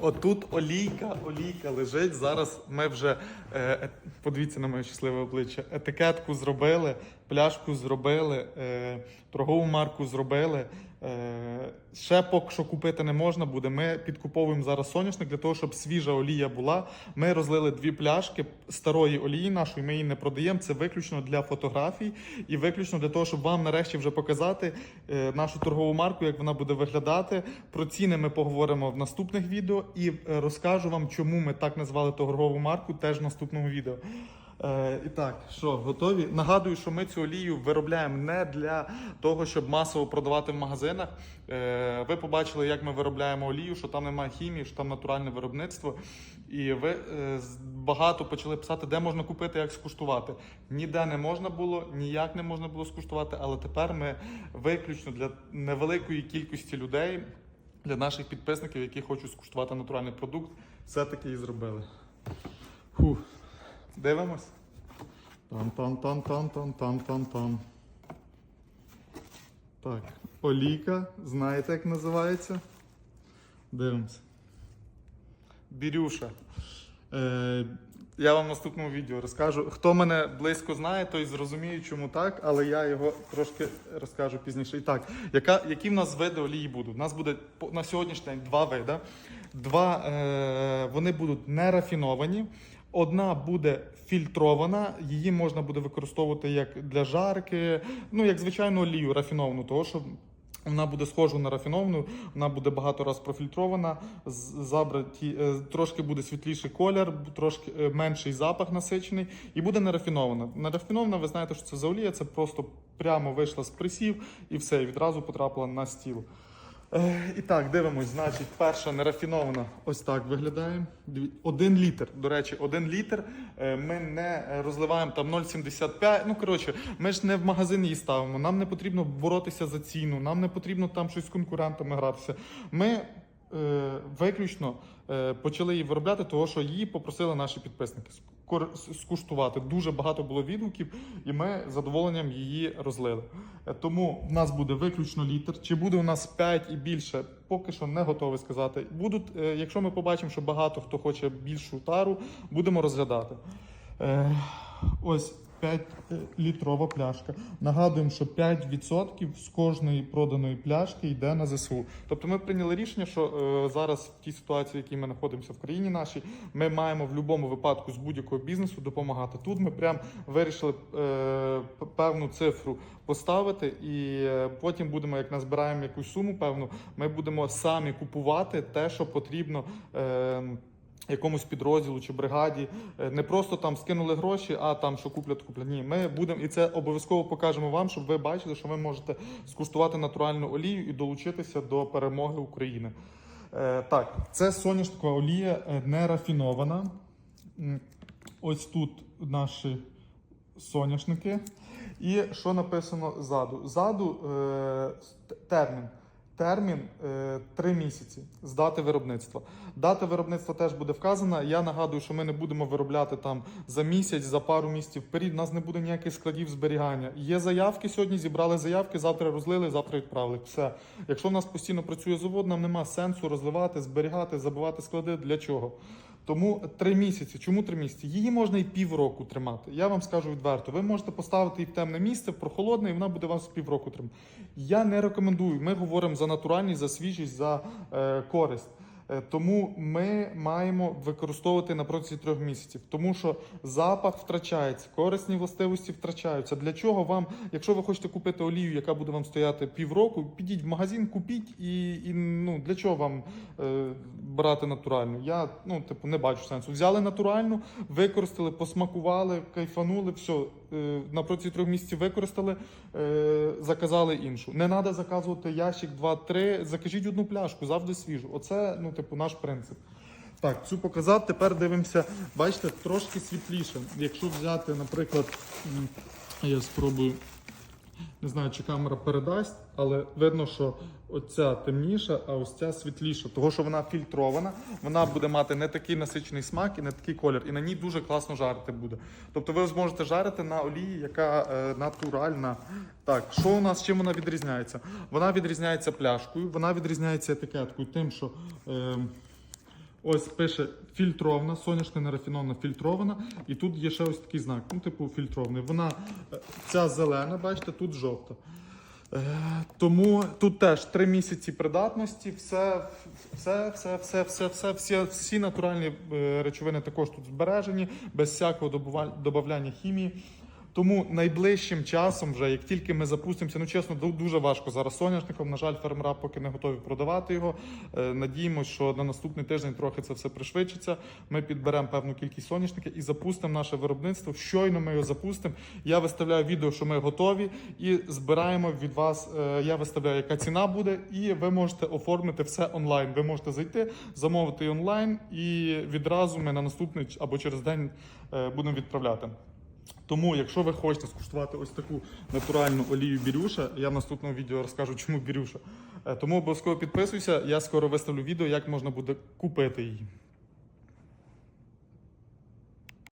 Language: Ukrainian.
Отут олійка, олійка лежить. Зараз ми вже е, е, подивіться на моє щасливе обличчя. Етикетку зробили, пляшку зробили, е, торгову марку зробили. Е, ще поки що купити не можна буде. Ми підкуповуємо зараз соняшник для того, щоб свіжа олія була. Ми розлили дві пляшки старої олії нашої. Ми її не продаємо. Це виключно для фотографій і виключно для того, щоб вам нарешті вже показати е, нашу торгову марку, як вона буде виглядати. Про ціни ми поговоримо в наступних відео і е, розкажу вам, чому ми так назвали торгову марку теж в наступному відео. Е, і так, що готові? Нагадую, що ми цю олію виробляємо не для того, щоб масово продавати в магазинах. Е, ви побачили, як ми виробляємо олію, що там немає хімії, що там натуральне виробництво. І ви е, багато почали писати, де можна купити, як скуштувати. Ніде не можна було, ніяк не можна було скуштувати, але тепер ми виключно для невеликої кількості людей, для наших підписників, які хочуть скуштувати натуральний продукт, все-таки і зробили. Фух. Дивимось. Там-там-там-там-там-там-там-там. Так, олійка, знаєте, як називається? Дивимось. Бірюша. Е, я вам в наступному відео розкажу. Хто мене близько знає, той зрозуміє, чому так, але я його трошки розкажу пізніше. І так, яка, які в нас види олії будуть? У нас буде на сьогоднішній день два види. Два, е, вони будуть не рафіновані. Одна буде фільтрована, її можна буде використовувати як для жарки, ну як звичайну олію рафіновану, того що вона буде схожа на рафіновану, вона буде багато раз профільтрована, забраті, е, трошки буде світліший колір, трошки е, менший запах насичений, і буде нерафінована. Нерафінована, ви знаєте, що це за олія, це просто прямо вийшла з присів і все, і відразу потрапила на стіл. Е, і так, дивимось, значить, перша нерафінована ось так виглядає. Один літр. До речі, один літр. Е, Ми не розливаємо там 0,75. Ну, коротше, ми ж не в магазин її ставимо. Нам не потрібно боротися за ціну, нам не потрібно там щось з конкурентами гратися. Ми виключно е, почали її виробляти, того що її попросили наші підписники скуштувати. Дуже багато було відгуків, і ми з задоволенням її розлили. Е, Тому в нас буде виключно літр. Чи буде у нас 5 і більше, поки що не готовий сказати. Будуть, е, якщо ми побачимо, що багато хто хоче більшу тару, будемо розглядати. Е, Ось 5 літрова пляшка. Нагадуємо, що 5% з кожної проданої пляшки йде на ЗСУ. Тобто ми прийняли рішення, що е, зараз в тій ситуації, в якій ми знаходимося в країні нашій, ми маємо в будь-якому випадку з будь-якого бізнесу допомагати. Тут ми прям вирішили е, певну цифру поставити, і е, потім будемо, як назбираємо якусь суму, певну, ми будемо самі купувати те, що потрібно. Е, Якомусь підрозділу чи бригаді Е, не просто там скинули гроші, а там що куплять, куплять. Ні, ми будемо і це обов'язково покажемо вам, щоб ви бачили, що ви можете скуштувати натуральну олію і долучитися до перемоги України. Е, так, це соняшникова олія е, не рафінована. Ось тут наші соняшники. І що написано ззаду? Ззаду е, термін. Термін е, 3 місяці з дати виробництва. Дата виробництва теж буде вказана. Я нагадую, що ми не будемо виробляти там за місяць, за пару місяців вперед. У нас не буде ніяких складів зберігання. Є заявки сьогодні, зібрали заявки, завтра розлили, завтра відправили. Все. Якщо в нас постійно працює завод, нам нема сенсу розливати, зберігати, забивати склади. Для чого? Тому три місяці. Чому три місяці? Її можна і півроку тримати. Я вам скажу відверто. Ви можете поставити її в темне місце, в прохолодне, і вона буде вас півроку тримати. Я не рекомендую. Ми говоримо за натуральність, за свіжість, за е, користь. Е, Тому ми маємо використовувати на протязі трьох місяців, тому що запах втрачається, корисні властивості втрачаються. Для чого вам, якщо ви хочете купити олію, яка буде вам стояти півроку, підіть в магазин, купіть і, і ну для чого вам е, брати натуральну? Я ну типу не бачу сенсу. Взяли натуральну, використали, посмакували, кайфанули, все на протязі трьох місяців використали, е, заказали іншу. Не треба заказувати ящик 2-3, закажіть одну пляшку, завжди свіжу. Оце ну, типу, наш принцип. Так, цю показав. Тепер дивимося. Бачите, трошки світліше. Якщо взяти, наприклад, я спробую. Не знаю, чи камера передасть, але видно, що оця темніша, а ось ця світліша. Того, що вона фільтрована, вона буде мати не такий насичений смак і не такий колір. І на ній дуже класно жарити буде. Тобто ви зможете жарити на олії, яка е, натуральна. Так, що у нас чим вона відрізняється? Вона відрізняється пляшкою, вона відрізняється етикеткою, тим, що. Е, Ось пише фільтрована, соняшна нерафінована фільтрована. І тут є ще ось такий знак, ну, типу фільтрований. Вона е, ця зелена, бачите, тут жовта. Е, Тому тут теж три місяці придатності, все, все, все, все, все, все, всі, всі натуральні е, речовини також тут збережені, без всякого добавляння хімії. Тому найближчим часом, вже як тільки ми запустимося, ну чесно, ду- дуже важко зараз соняшником. На жаль, фермера поки не готові продавати його. Е, Надіємось, що на наступний тиждень трохи це все пришвидшиться. Ми підберемо певну кількість соняшників і запустимо наше виробництво. Щойно ми його запустимо. Я виставляю відео, що ми готові, і збираємо від вас. е, Я виставляю, яка ціна буде, і ви можете оформити все онлайн. Ви можете зайти, замовити онлайн, і відразу ми на наступний або через день е, будемо відправляти. Тому, якщо ви хочете скуштувати ось таку натуральну олію бірюша, я в наступному відео розкажу, чому бірюша. Е, Тому обов'язково підписуйся. Я скоро виставлю відео, як можна буде купити її.